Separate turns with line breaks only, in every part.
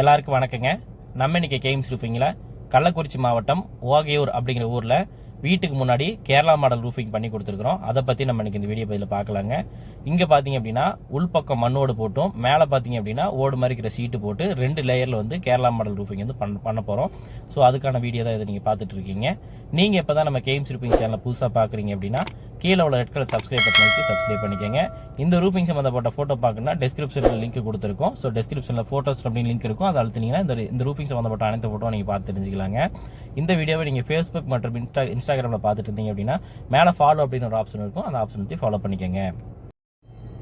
எல்லாருக்கும் வணக்கங்க. நம்ம இன்னைக்கு கேம்ஸ் ரூஃபிங்கில் கள்ளக்குறிச்சி மாவட்டம் ஓகையூர் அப்படிங்கிற ஊரில் வீட்டுக்கு முன்னாடி கேரளா மாடல் ரூஃபிங் பண்ணி கொடுத்துருக்குறோம். அதை பற்றி நம்ம இன்றைக்கி இந்த வீடியோ பதிவில் பார்க்கலாங்க. இங்கே பார்த்தீங்க அப்படின்னா உள்பக்கம் மண்ணோடு போட்டும் மேலே பார்த்தீங்க அப்படின்னா ஓடு மாதிரி இருக்கிற சீட்டு போட்டு ரெண்டு லேயரில் வந்து கேரளா மாடல் ரூஃபிங் வந்து பண்ண பண்ண போகிறோம் ஸோ அதுக்கான வீடியோ தான் இதை நீங்கள் பார்த்துட்ருக்கீங்க நீங்கள் இப்போ தான் நம்ம கேம்ஸ் ரூஃபிங் சேனலை புதுசாக பார்க்குறீங்க அப்படின்னா கீழே உள்ள ரெட் கலர் சப்ஸ்கிரைப் பட்டன் வச்சு சப்ஸ்கிரைப் பண்ணிக்கோங்க. இந்த ரூஃபிங் சம்மந்தப்பட்ட ஃபோட்டோ பார்க்கணும்னா டிஸ்கிரிப்ஷனில் லிங்க் கொடுத்துருக்கோம். ஸோ டிஸ்கிரிப்ஷனில் ஃபோட்டோஸ் அப்படின்னு லிங்க் இருக்கும். அதை அழுத்தினீங்கன்னா இந்த இந்த ரூஃபிங் சம்மந்தப்பட்ட அனைத்து ஃபோட்டோ நீங்கள் பார்த்து தெரிஞ்சுக்கலாங்க. இந்த வீடியோவை நீங்கள் ஃபேஸ்புக் மற்றும் இன்ஸ்டா இன்ஸ்டாகிராமில் பார்த்துட்டு இருந்தீங்க அப்படின்னா மேலே ஃபாலோ அப்படின்னு ஒரு ஆப்ஷன் இருக்கும். அந்த ஆப்ஷன் பற்றி ஃபாலோ பண்ணிக்கோங்க.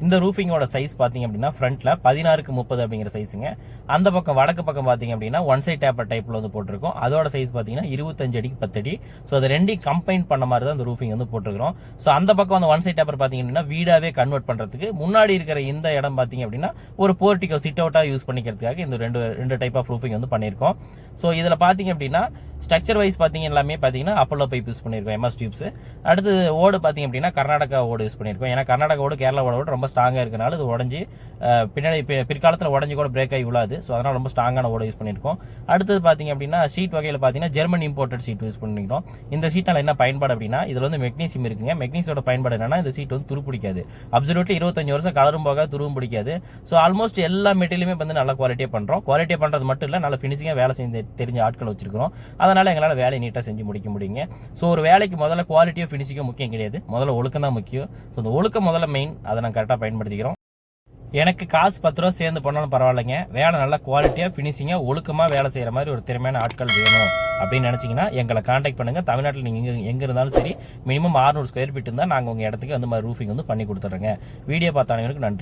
இந்த ரூஃபிங்கோட சைஸ் பார்த்தீங்க அப்படின்னா ஃப்ரண்ட்டில் பதினாறுக்கு முப்பது அப்படிங்கிற சைஸுங்க அந்த பக்கம் வடக்கு பக்கம் பார்த்தீங்க அப்படின்னா ஒன் சைட் டேப்பர் டைப்பில் வந்து போட்டிருக்கோம். அதோட சைஸ் பார்த்தீங்கன்னா இருபத்தஞ்சு அடிக்கு பத்தடி ஸோ அதை ரெண்டையும் கம்பைன் பண்ண மாதிரி தான் அந்த ரூஃபிங் வந்து போட்டிருக்கிறோம். ஸோ அந்த பக்கம் அந்த ஒன் சைட் டேப்பர் பார்த்தீங்க அப்படின்னா வீடாகவே கன்வெர்ட் பண்ணுறதுக்கு முன்னாடி இருக்கிற இந்த இடம் பார்த்தீங்க அப்படின்னா ஒரு போர்ட்டிகோ சிட் அவுட்டாக யூஸ் பண்ணிக்கிறதுக்காக இந்த ரெண்டு ரெண்டு டைப் ஆஃப் ரூஃபிங் வந்து பண்ணியிருக்கோம். ஸோ இதில் பார்த்தீங்க அப்படின்னா ஸ்ட்ரக்சர் வைஸ் பார்த்தீங்க எல்லாமே பார்த்தீங்கன்னா அப்போலோ பைப் யூஸ் பண்ணியிருக்கோம் எம்எஸ் டியூப்ஸ் அடுத்து ஓடு பார்த்தீங்க அப்படின்னா கர்நாடகா ஓடு யூஸ் பண்ணியிருக்கோம் ஏன்னா கர்நாடகா ஓடு கேரளா ஓடு ரொம்ப ஸ்ட்ராங்காக இருக்கனால இது உடஞ்சி பின்னாடி பிற்காலத்தில் உடஞ்சி கூட பிரேக் ஆகி விழாது. ஸோ அதனால் ரொம்ப ஸ்ட்ராங்கான ஓடு யூஸ் பண்ணியிருக்கோம் அடுத்தது பார்த்தீங்க அப்படின்னா ஷீட் வகையில் பார்த்தீங்கன்னா ஜெர்மன் இம்போர்ட்டட் ஷீட் யூஸ் பண்ணியிருக்கோம் இந்த சீட்டால் என்ன பயன்பாடு அப்படின்னா இதில் வந்து மெக்னீசியம் இருக்குங்க. மெக்னீசியோட பயன்பாடு என்னன்னா இந்த சீட் வந்து துரு பிடிக்காது. அப்சல்யூட்லி இருபத்தஞ்சு வருஷம் கலரும் போக துருவும் பிடிக்காது. ஸோ ஆல்மோஸ்ட் எல்லா மெட்டீரியலுமே வந்து நல்லா குவாலிட்டியாக பண்ணுறோம் குவாலிட்டியாக பண்ணுறது மட்டும் இல்லை நல்ல ஃபினிஷிங்காக வேலை செஞ்சு தெரிஞ்ச ஆட்கள் வச்சிருக்கிறோம். அதனால் எங்களால் வேலையை நீட்டாக செஞ்சு முடிக்க முடியுங்க. ஸோ ஒரு வேலைக்கு முதல்ல குவாலிட்டியோ ஃபினிஷிங்கோ முக்கியம் கிடையாது. முதல்ல ஒழுக்கம் தான் முக்கியம். ஸோ அந்த ஒழுக்கம் முதல்ல மெயின் அதை நான் கரெக்டாக பயன்படுத்திக்கிறோம். எனக்கு காசு பத்து ரூபா சேர்ந்து பண்ணாலும் பரவாயில்லைங்க. வேலை நல்லா குவாலிட்டியாக ஃபினிஷிங்காக ஒழுக்கமாக வேலை செய்கிற மாதிரி ஒரு திறமையான ஆட்கள் வேணும் அப்படின்னு நினச்சிங்கன்னா எங்களை காண்டாக்ட் பண்ணுங்கள் தமிழ்நாட்டில் நீங்கள் எங்கே எங்கே இருந்தாலும் சரி மினிமம் 600 ஸ்கொயர் ஃபீட் இருந்தால் நாங்கள் உங்கள் இடத்துக்கு வந்து மாதிரி ரூஃபிங் வந்து பண்ணி கொடுத்துட்றோங்க வீடியோ பார்த்தானவங்களுக்கு நன்றி.